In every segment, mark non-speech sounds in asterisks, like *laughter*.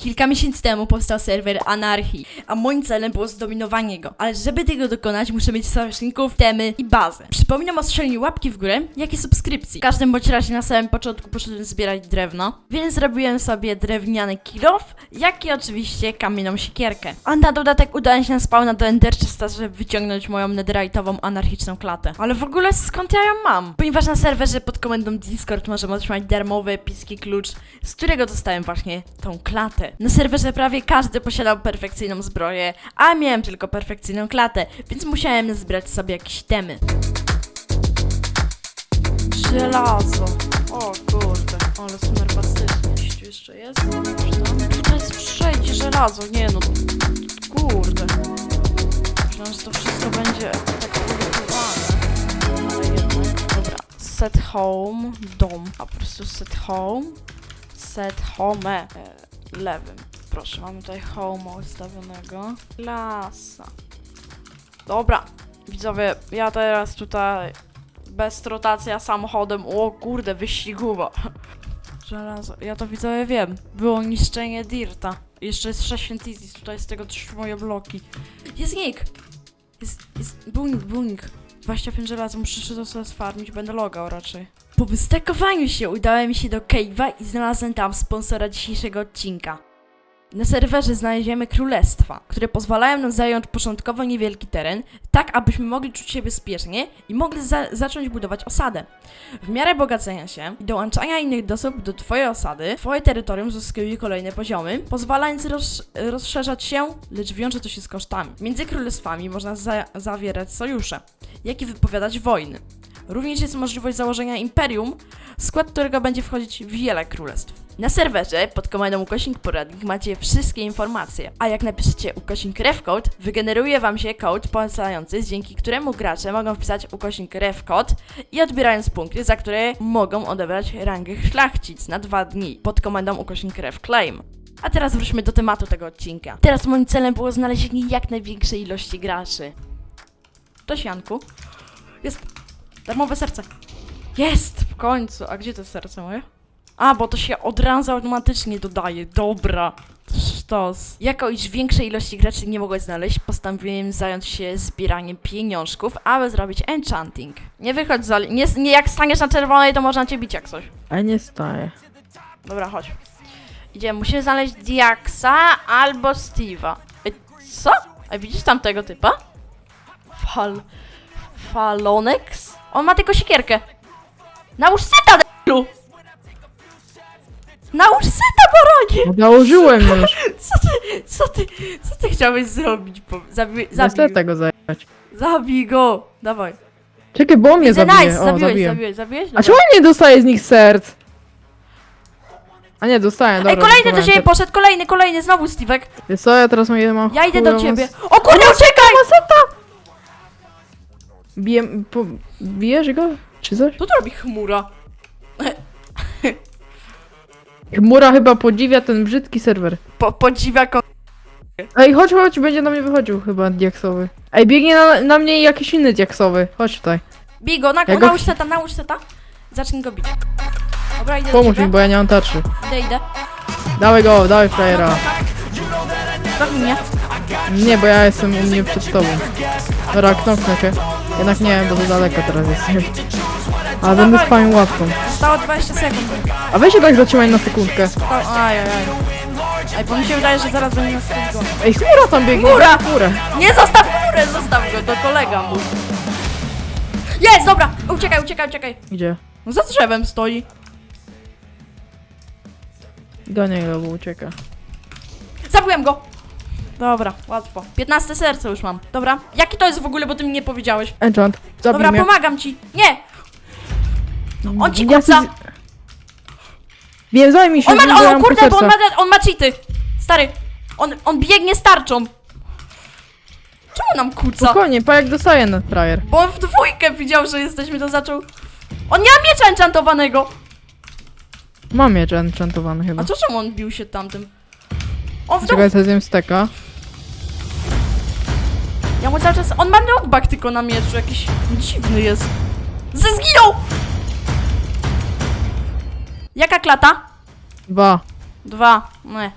Kilka miesięcy temu powstał serwer Anarchii, a moim celem było zdominowanie go. Ale żeby tego dokonać, muszę mieć sojuszników, temy i bazę. Przypominam o strzeleniu łapki w górę, jak i subskrypcji. W każdym bądź razie na samym początku poszedłem zbierać drewno, więc zrobiłem sobie drewniany kilof, jak i oczywiście kamienną siekierkę. A na dodatek udałem się na spawna do Enderchesta, żeby wyciągnąć moją netherite'ową anarchiczną klatę. Ale w ogóle skąd ja ją mam? Ponieważ na serwerze pod komendą Discord możemy otrzymać darmowy epicki klucz, z którego dostałem właśnie tą klatę. Na serwerze prawie każdy posiadał perfekcyjną zbroję, a miałem tylko perfekcyjną klatę, więc musiałem zbrać sobie jakieś temy. Żelazo. O kurde, ale smerfastycznie. Gdzieś tu jeszcze jest? Czy? Tutaj jest wszędzie żelazo, nie no. Kurde. Myślałam, że to wszystko będzie tak ulokowane. Ale jednak, dobra. Set home, dom. A po prostu set home. Set home. Lewym. Proszę, mamy tutaj home ustawionego. Klasa. Dobra. Widzowie, ja teraz tutaj bez rotacja samochodem. O kurde, wyścigowa. *laughs* Żelazo. Ja to widzowie wiem. Było niszczenie Dirta. Jeszcze jest 6 Fantasy, tutaj z tego trzy moje bloki. Jest nick! Jest, jest, był nick, był nick. 25 żelaza, muszę to sobie sfarmić, będę logał raczej. Po wystakowaniu się udałem się do Cave'a i znalazłem tam sponsora dzisiejszego odcinka. Na serwerze znajdziemy królestwa, które pozwalają nam zająć początkowo niewielki teren, tak abyśmy mogli czuć się bezpiecznie i mogli za zacząć budować osadę. W miarę bogacenia się i dołączania innych osób do Twojej osady, Twoje terytorium zyskuje kolejne poziomy, pozwalając roz rozszerzać się, lecz wiąże to się z kosztami. Między królestwami można za zawierać sojusze, jak i wypowiadać wojny. Również jest możliwość założenia imperium, w skład którego będzie wchodzić wiele królestw. Na serwerze pod komendą ukośnik poradnik macie wszystkie informacje, a jak napiszecie ukośnik refcode, wygeneruje wam się kod polecający, dzięki któremu gracze mogą wpisać ukośnik refcode i odbierając punkty, za które mogą odebrać rangę szlachcic na dwa dni pod komendą ukośnik refclaim. A teraz wróćmy do tematu tego odcinka. Teraz moim celem było znalezienie jak największej ilości graczy. Cześć Janku. Jest darmowe serce. Jest! W końcu. A gdzie to serce moje? A, bo to się od razu automatycznie dodaje. Dobra. Sztos. Jako iż większej ilości graczy nie mogłem znaleźć, postanowiłem zająć się zbieraniem pieniążków, aby zrobić enchanting. Nie wychodź za... Nie, nie jak staniesz na czerwonej, to można cię bić jak coś. A nie staje. Dobra, chodź. Idziemy. Musimy znaleźć Diaxa albo Steve'a. Ej, co? A widzisz tamtego typa? Fal... Falonex? On ma tylko siekierkę. Nałóż seta, d***lu! Nałóż seta, baronie! Założyłem już. Co ty, co ty, co ty chciałeś zrobić? Po- Zabi, zabij, Niestety go zajebać. zabij go! Dawaj. Czekaj, bo on mnie Widzę, zabije. nice, O, zabiłeś, zabiłem. zabiłeś, zabiłeś? A Dobra. czemu nie dostaję z nich serc? A nie, dostałem, dobra. Ej, kolejny do dostałem ciebie serc. poszedł, kolejny, kolejny, znowu Steve'ek. Wiesz co, ja teraz mam Ja idę do ciebie. O kurde, uciekaj! Biję, po, bijesz go? Czy coś? Co tu robi chmura? Chmura chyba podziwia ten brzydki serwer. Po, podziwia kon... Ej, chodź, chodź, będzie na mnie wychodził chyba diaksowy. Ej, biegnie na, na mnie jakiś inny diaksowy. Chodź tutaj. Bij go, na, Ja go- nałóż seta, nałóż seta. Zacznij go bić. Dobra, idę do Pomóż ciebie. mi, bo ja nie mam tarczy. Idę, idę. Dawaj go, dawaj frajera. Zabij mnie. Nie, bo ja jestem u mnie przed tobą. Dobra, knoknę cię. Jednak nie, bo za daleko teraz jestem. Ale będę swoją łapką. Zostało 20 sekund. A weź się tak zatrzymaj na sekundkę. To, aj, aj, aj. Ej, bo mi się wydaje, że zaraz będzie nas ktoś gonił. Ej, chmura tam biegnie. Chmura! Chmurę. Nie, zostaw chmurę, zostaw go, to kolega mu. Jest, dobra! Uciekaj, uciekaj, uciekaj. Gdzie? No za drzewem stoi. Gonię go, bo ucieka. Zabiłem go. Dobra, łatwo. 15 serce już mam. Dobra. Jaki to jest w ogóle, bo ty mi nie powiedziałeś. Enchant, zabij Dobra, mnie. pomagam ci. Nie! On ci Ja kuca. Wiem, zajmij się, On ma, o kurde, bo on ma, on ma cheaty. Stary, on, on biegnie z tarczą. Czemu nam kuca? Spokojnie, pa jak dostaje na frajer. Bo on w dwójkę widział, że jesteśmy, to zaczął... On nie ma miecza enchantowanego. Mam miecz enchantowany chyba. A co czemu on bił się tamtym? On w dół... Czekaj, sobie zjem steka. Ja mu cały czas... On ma knockback tylko na mieczu, jakiś dziwny jest. Ze zginął! Jaka klata? Dwa. Dwa. Nie.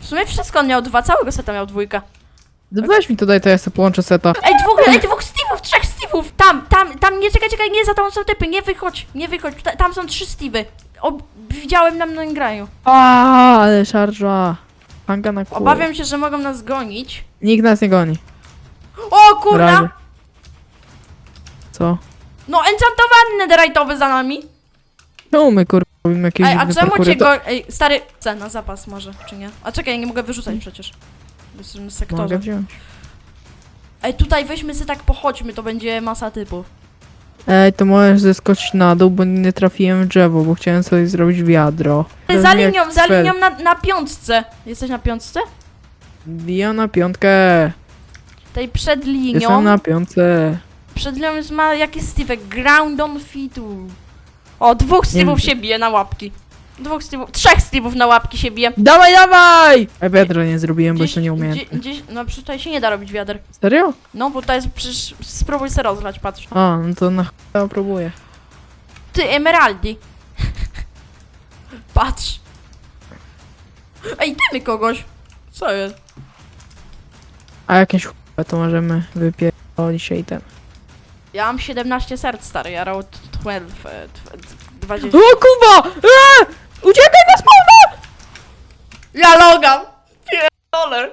W sumie wszystko on miał dwa, całego seta miał dwójka. Weź mi tutaj, to ja sobie połączę seta. Ej, dwóch, ej, dwóch Steve'ów, trzech Steve'ów! Tam, tam, tam, nie czekaj, czekaj, nie, za tą są typy, nie wychodź, nie wychodź, ta, tam są trzy Steve'y. O, widziałem na mną graniu. A, ale szarża. Panga na kół. Obawiam się, że mogą nas gonić. Nikt nas nie goni. O, Razie. kurna! Co? No, enchantowany netherite'owy za nami. Czemu my kurwa robimy jakieś Ej, a dziwne czemu parkury? cię To- go... Ej, stary, C na zapas może, czy nie? A czekaj, ja nie mogę wyrzucać przecież. Tym Mogę sektorze. wziąć. Ej, tutaj weźmy sobie tak pochodźmy, to będzie masa typów. Ej, to możesz zeskoczyć na dół, bo nie trafiłem w drzewo, bo chciałem sobie zrobić wiadro. Za Pewnie jak linią, za linią na, na piątce. Jesteś na piątce? Bija na piątkę. Tej przed linią. Jestem na piątce. Przed linią jest ma jakiś Steve, ground on fitu. O, dwóch Steve'ów się bije na łapki. Dwóch Steve'ów, trzech Steve'ów na łapki się bije. Dawaj, dawaj! Ej, wiadro nie zrobiłem, bo jeszcze nie umiem. gdzie- gdzieś, no przecież tutaj się nie da robić wiader. Serio? No, bo to jest przecież, spróbuj se rozlać, patrz. A, no to na ch... próbuję. Ty, emeraldi. Patrz. Ej, dajmy kogoś. Co jest? A jakieś ch... to możemy wypierdolić się i ten. Ja mam 17 serc, stary, ja row 12, e, tw- 20. O Kuba! Eee! Uciekaj na spawna! Ja logam! Pierdolę.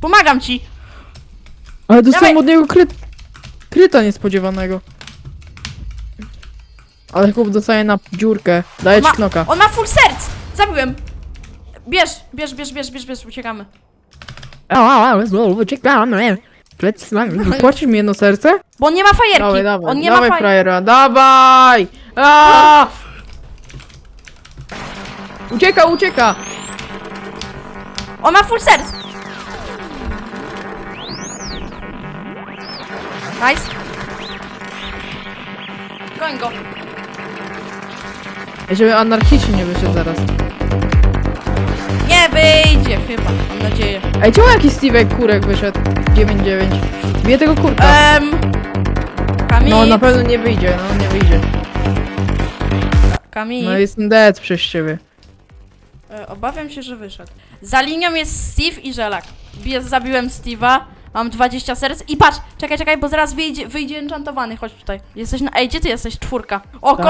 Pomagam ci! Ale dostałem Dawaj. od niego kryt... kryta niespodziewanego. Ale chłop dostaje na dziurkę. Daję ci Ma- knoka. On ma full serc! Zabiłem! Bierz, bierz, bierz, bierz, bierz, bierz, uciekamy. Uciekamy. Plec Płacisz mi jedno serce? Bo on nie ma fajerki. Dawaj, dawaj, on nie dawaj ma frajera, dawaj! A! Ucieka, ucieka! On ma full serc! Nice. Goń go. Żeby anarchicznie nie wyszedł zaraz. Nie wyjdzie chyba, mam nadzieję. Ej, czemu jakiś Steve'ek kurek wyszedł? 9-9. Bije tego kurka. Em. Kamil. No na pewno nie wyjdzie, no nie wyjdzie. Kamil. No jestem dead przez ciebie. E, obawiam się, że wyszedł. Za linią jest Steve i Żelak. Bije, zabiłem Steve'a. Mam 20 serc i patrz, czekaj, czekaj, bo zaraz wyjdzie, wyjdzie enchantowany, chodź tutaj. Jesteś na, ej, gdzie ty jesteś? Czwórka. O, Tak.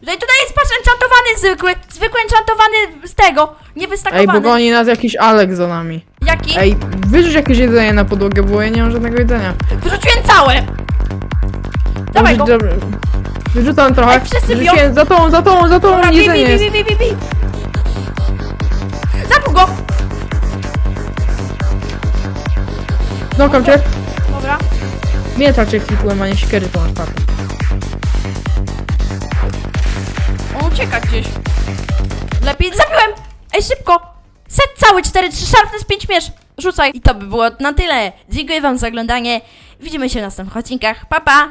Kolejny! Tutaj, tutaj jest, patrz, enchantowany zwykły, zwykły enchantowany z tego, nie Ej, wystakowany. bo goni nas jakiś Alex za nami. Jaki? Ej, wyrzuć jakieś jedzenie na podłogę, bo ja nie mam żadnego jedzenia. Wyrzuciłem całe! Dawaj go! Dobrze. Wyrzucam trochę. Ej, wszyscy. Wyrzuciłem za tą, za tą, za tą Dobra, bij, jedzenie bij, jest. bij, bij, bij. Zabił go! Cię. Dobra. Miecza cię klikłem, a nie siekiery tą otwartą. Ucieka gdzieś. Lepiej. Zabiłem! Ej, szybko! Set cały 4, 3, sharpness 5 miesz. Rzucaj. I to by było na tyle. Dziękuję wam za oglądanie. Widzimy się w następnych odcinkach. Pa, pa!